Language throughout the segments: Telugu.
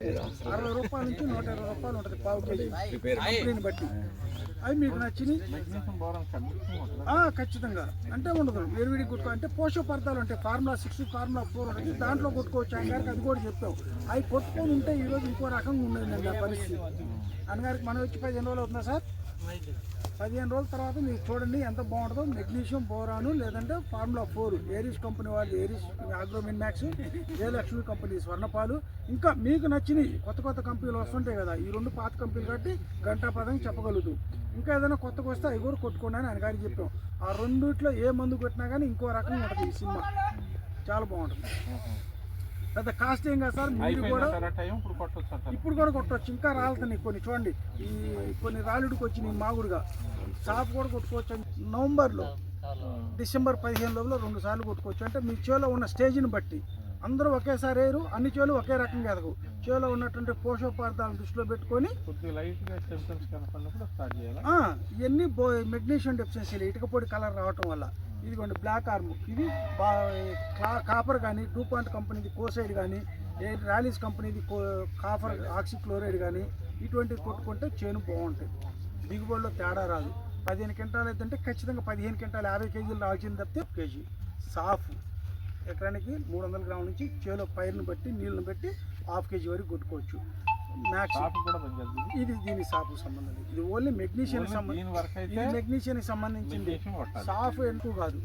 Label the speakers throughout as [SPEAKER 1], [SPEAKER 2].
[SPEAKER 1] అరవై రూపాయల నుంచి నూట ఇరవై రూపాయలు ఉంటుంది పావు కేజీ. బట్టి. అవి మీకు నచ్చినాయి ఆ, ఖచ్చితంగా. అంటే ఉండదు. వేరువిడి గుట్టుకో అంటే పోషక పదార్థాలు ఉంటాయి. ఫార్ములా సిక్స్ ఫార్ములా ఫోర్ ఉంటుంది దాంట్లో కొట్టుకోవచ్చు. ఆయన గారికి అది కూడా చెప్పాం అవి కొట్టుకొని ఉంటే ఈరోజు ఇంకో రకంగా ఉండేది ఆ పరిస్థితి అన్నగారికి మనం వచ్చి పదిహేను రోజులు అవుతుందా సార్? పదిహేను రోజుల తర్వాత మీరు చూడండి ఎంత బాగుంటుందో. మెగ్నీషియం బోరాను లేదంటే ఫార్ములా ఫోర్ ఏరిస్ కంపెనీ వాళ్ళు Aries Agromin Max Jayalakshmi company స్వర్ణపాలు. ఇంకా మీకు నచ్చినవి కొత్త కొత్త కంపెనీలు వస్తుంటాయి కదా ఈ రెండు పాత కంపెనీలు కాబట్టి గంటా పదం చెప్పగలుగుతూ. ఇంకా ఏదైనా కొత్తగా వస్తే అవి కూడా కొట్టుకోండి అని ఆయన గారికి చెప్పాం. ఆ రెండిట్లో ఏ మందు కొట్టినా కానీ ఇంకో రకంగా ఉంటుంది ఈ సినిమా. చాలా బాగుంటుంది. పెద్ద కాస్ట్ ఏం కాదు సార్ మీరు కూడా
[SPEAKER 2] ఇప్పుడు
[SPEAKER 1] కూడా కొట్టవచ్చు ఇంకా రాలుతున్నాయి కొన్ని. చూడండి ఈ కొన్ని రాలుడికి వచ్చినాయి మాగుడుగా. షాప్ కూడా కొట్టుకోవచ్చు నవంబర్లో డిసెంబర్ పదిహేను లోపల రెండు సార్లు కొట్టుకోవచ్చు. అంటే మీ చేలో ఉన్న స్టేజ్ని బట్టి. అందరూ ఒకేసారి వేయరు అన్ని చేలు ఒకే రకంగా ఎదగవు. చేలో ఉన్నటువంటి పోషక పదార్థాలను దృష్టిలో పెట్టుకొని ఇవన్నీ మెగ్నీషియం డెఫిషియన్సీలు ఇటుక పొడి కలర్ రావటం వల్ల. ఇదిగోండి బ్లాక్ ఆర్మ్ ఇది కాపర్ కానీ టూ పాయింట్ కంపెనీది కోసైడ్ కానీ ఏ ర్యాలీస్ కంపెనీది కో కాపర్ ఆక్సిక్లోరైడ్ కానీ ఇటువంటివి కొట్టుకుంటే చేను బాగుంటాయి. దిగుబడిలో తేడా రాదు. పదిహేను క్వింటాలు అయితే ఖచ్చితంగా పదిహేను క్వింటాలు యాభై కేజీలు రావాల్సింది తప్పితే కేజీ. సాఫ్. ఎకరానికి మూడు వందల గ్రాముల నుంచి చేలో పైరుని బట్టి నీళ్ళని బట్టి హాఫ్ కేజీ వరకు కొట్టుకోవచ్చు. మ్యాక్స్
[SPEAKER 2] షాప్
[SPEAKER 1] ఇది దీని సాపు సంబంధం. ఇది ఓన్లీ మెగ్నీషియం సంబంధించి.
[SPEAKER 2] దీని వరకు అయితే
[SPEAKER 1] ఇది మెగ్నీషియం సంబంధించింది. సాఫ్ ఎక్కువ కాదు?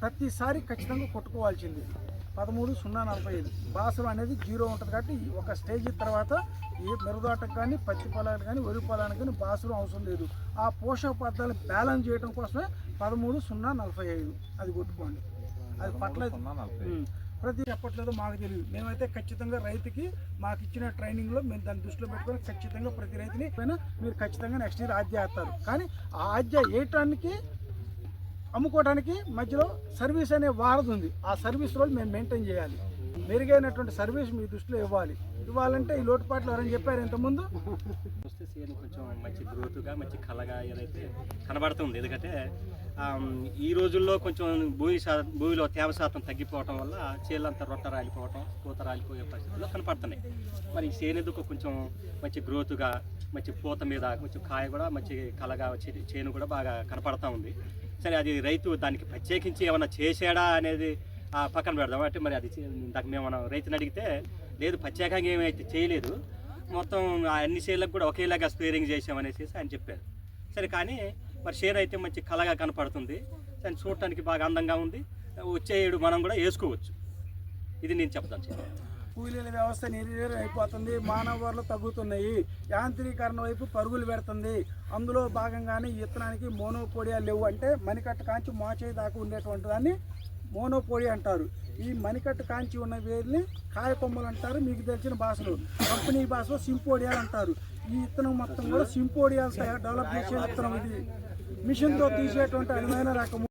[SPEAKER 1] ప్రతిసారి ఖచ్చితంగా కొట్టుకోవాల్సింది. పదమూడు సున్నా నలభై ఐదు. బాసం అనేది జీరో ఉంటుంది కాబట్టి ఒక స్టేజ్ తర్వాత ఏ మెరుదాటకు కానీ పత్తి పొలానికి కానీ వరి పొలానికి కానీ బాసులు అవసరం లేదు. ఆ పోషక పదార్థాలు బ్యాలెన్స్ చేయడం కోసమే పదమూడు సున్నా నలభై ఐదు. అది కొట్టుకోండి. అది పట్ల. ప్రతి చెప్పట్లేదు మాకు తెలియదు. మేమైతే ఖచ్చితంగా రైతుకి మాకు ఇచ్చిన ట్రైనింగ్లో మేము దాన్ని దృష్టిలో పెట్టుకొని ఖచ్చితంగా ప్రతి రైతుని పైన మీరు ఖచ్చితంగా నెక్స్ట్ ఇయర్ ఆద్య వేస్తారు. కానీ ఆ ఆద్య వేయటానికి అమ్ముకోవడానికి మధ్యలో సర్వీస్ అనే వారధి ఉంది. ఆ సర్వీస్ రోజు మేము మెయింటైన్ చేయాలి. మెరుగైనటువంటి సర్వీస్ మీ దృష్టిలో ఇవ్వాలి. ఇవ్వాలంటే ఈ లోటుపాట్లు ఎవరైనా చెప్పారు ఇంతకుముందు?
[SPEAKER 3] చూస్తే సీఎం కొంచెం మంచి గ్రోత్గా మంచి కళగా ఏదైతే కనబడుతుంది. ఎందుకంటే ఈ రోజుల్లో కొంచెం భూమి భూమిలో తేమ శాతం తగ్గిపోవటం వల్ల చేలంతా రొట్ట రాలిపోవటం పూత రాలిపోయే పరిస్థితుల్లో కనపడుతున్నాయి. మరి ఈ చేనేందుకు కొంచెం మంచి గ్రోత్గా మంచి పూత మీద కొంచెం కాయ కూడా మంచి కళగా చే- చేను కూడా బాగా కనపడతా ఉంది. సరే అది రైతు దానికి ప్రత్యేకించి ఏమైనా చేశాడా అనేది పక్కన పెడదాం అంటే మరి అది దానికి ఇందాక మేము రైతుని అడిగితే లేదు ప్రత్యేకంగా ఏమైతే చేయలేదు. మొత్తం ఆ అన్ని షేర్లకు కూడా ఒకేలాగా స్పేరింగ్ చేసామనేసి ఆయన చెప్పారు. సరే కానీ మరి షేర్ అయితే మంచి కళగా కనపడుతుంది. దాన్ని చూడటానికి బాగా అందంగా ఉంది. వచ్చే ఏడు మనం కూడా వేసుకోవచ్చు. ఇది నేను చెప్తాను.
[SPEAKER 1] కూలీల వ్యవస్థ నిర్వీర్యం అయిపోతుంది మానవ వనరులు తగ్గుతున్నాయి యాంత్రీకరణ వైపు పరుగులు పెడుతుంది. అందులో భాగంగానే ఈ ఇత్తనానికి మోనోపోడియా లేవు అంటే మణికట్ట కాంచి మోచేయి దాకా ఉండేటువంటి దాన్ని మోనోపోడి అంటారు. ఈ మణికట్టు కాంచి ఉన్న వేర్ని కాయకొమ్మలు అంటారు. మీకు తెలిసిన భాషలో. కంపెనీ భాషలో సింపోడియాలు అంటారు. ఈ ఇత్తనం మొత్తం కూడా సింపోడియాలు డెవలప్ చేసే ఇత్తనం ఇది. మిషన్తో తీసేటువంటి అనుమైన రకము.